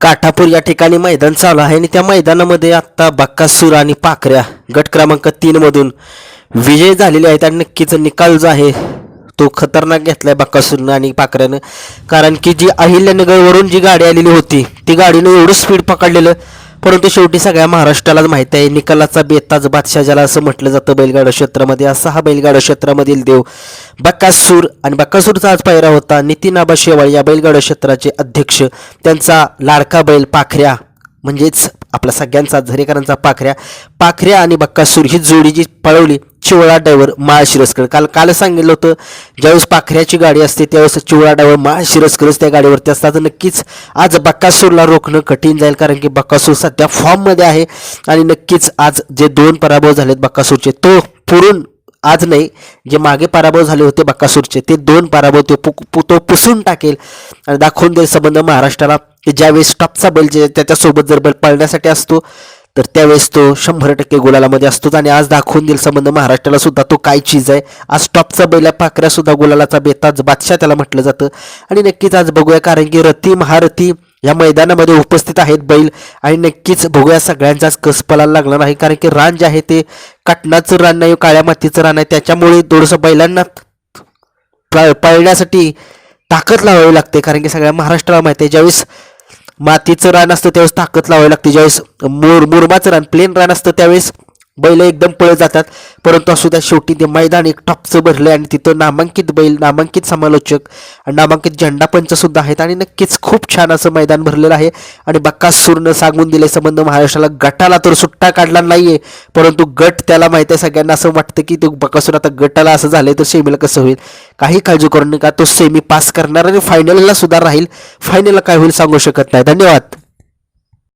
काठापूर या ठिकाणी मैदान चालू आहे आणि त्या मैदानामध्ये आत्ता बक्कासूर आणि पाखऱ्या गट क्रमांक तीनमधून विजय झालेले आहेत आणि नक्कीच निकाल जो आहे तो खतरनाक घेतलाय बक्कासूरनं आणि पाखऱ्यानं. कारण की जी अहिल्यानगरवरून जी गाडी आलेली होती ती गाडीनं एवढं स्पीड पकडलेलं परंतु शेवटी सगळ्या महाराष्ट्रालाच माहिती आहे निकालाचा बेताज बादशाह ज्याला असं म्हटलं जातं बैलगाडा क्षेत्रामध्ये असा हा बैलगाडा क्षेत्रामधील देव बक्कासूर आणि बक्कासूरचा आज पायरा होता. नितीन आबा शेवाळ या बैलगाडा क्षेत्राचे अध्यक्ष. त्यांचा लाडका बैल पाखऱ्या म्हणजेच आपला सगळ्यांचा झरेकरांचा पाखऱ्या. पाखऱ्या आणि बक्कासूर ही जोडी जी पळवली चिवळा ड्रायव्हर माळ शिरसकर. काल काल सांगितलं होतं ज्यावेळेस पाखऱ्याची गाडी असते त्यावेळेस चिवळा ड्रायव्हर माळ शिरसकरच त्या गाडीवरती असतात. नक्कीच आज बक्कासूरला रोखणं कठीण जाईल कारण की बक्कासूर सध्या फॉर्ममध्ये आहे आणि नक्कीच आज जे दोन पराभव झालेत बक्कासूरचे तो पुरून आज नाही जे मागे पराभव झाले होते बक्कासूरचे ते दोन पराभव ते पु पु- तो पुसून टाकेल आणि दाखवून देईल संबंध महाराष्ट्राला. की ज्यावेळेस टॉपचा बैल जे त्याच्यासोबत जर बैल पळण्यासाठी असतो तर त्यावेळेस तो शंभर टक्के गुलालामध्ये असतोच आणि आज दाखवून देईल संबंध. महाराष्ट्राला सुद्धा तो काय चीज आहे. आज टॉपचा बैला पाकऱ्या सुद्धा गुलालाचा बेताज बादशाह त्याला म्हटलं जातं. आणि नक्कीच आज बघूया कारण की रथी महारथी या मैदानामध्ये उपस्थित आहेत बैल. आणि नक्कीच बघूया सगळ्यांचाच कस पलायला लागणार आहे. कारण की रान जे आहे ते कटनाचं रान नाही काळ्या मातीचं रान आहे. त्याच्यामुळे थोडंसं बैलांना पळण्यासाठी ताकद लावावी लागते. कारण की सगळ्या महाराष्ट्राला माहिती आहे ज्यावेळेस मातीचं रान असतं त्यावेळेस ताकद लावावी लागते. ज्यावेळेस मुर मुरमाचं रान प्लेन रान असतं त्यावेळेस बैल एकदम पळत जातात. परंतु असू शेवटी ते मैदान एक टॉपचं भरलं आणि तिथं नामांकित बैल नामांकित समालोचक आणि नामांकित झेंडा आहेत. आणि नक्कीच खूप छान असं मैदान भरलेलं आहे. आणि बक्कासूरनं सांगून दिले संबंध महाराष्ट्राला गटाला तर सुट्टा काढला नाहीये. परंतु गट त्याला माहिती आहे सगळ्यांना असं वाटतं की तो बक्कासूर आता गटाला असं झालंय तर सेमीला कसं होईल? काही काळजी करू नका तो सेमी पास करणार आणि फायनलला सुद्धा राहील. फायनलला काय होईल सांगू शकत नाही. धन्यवाद.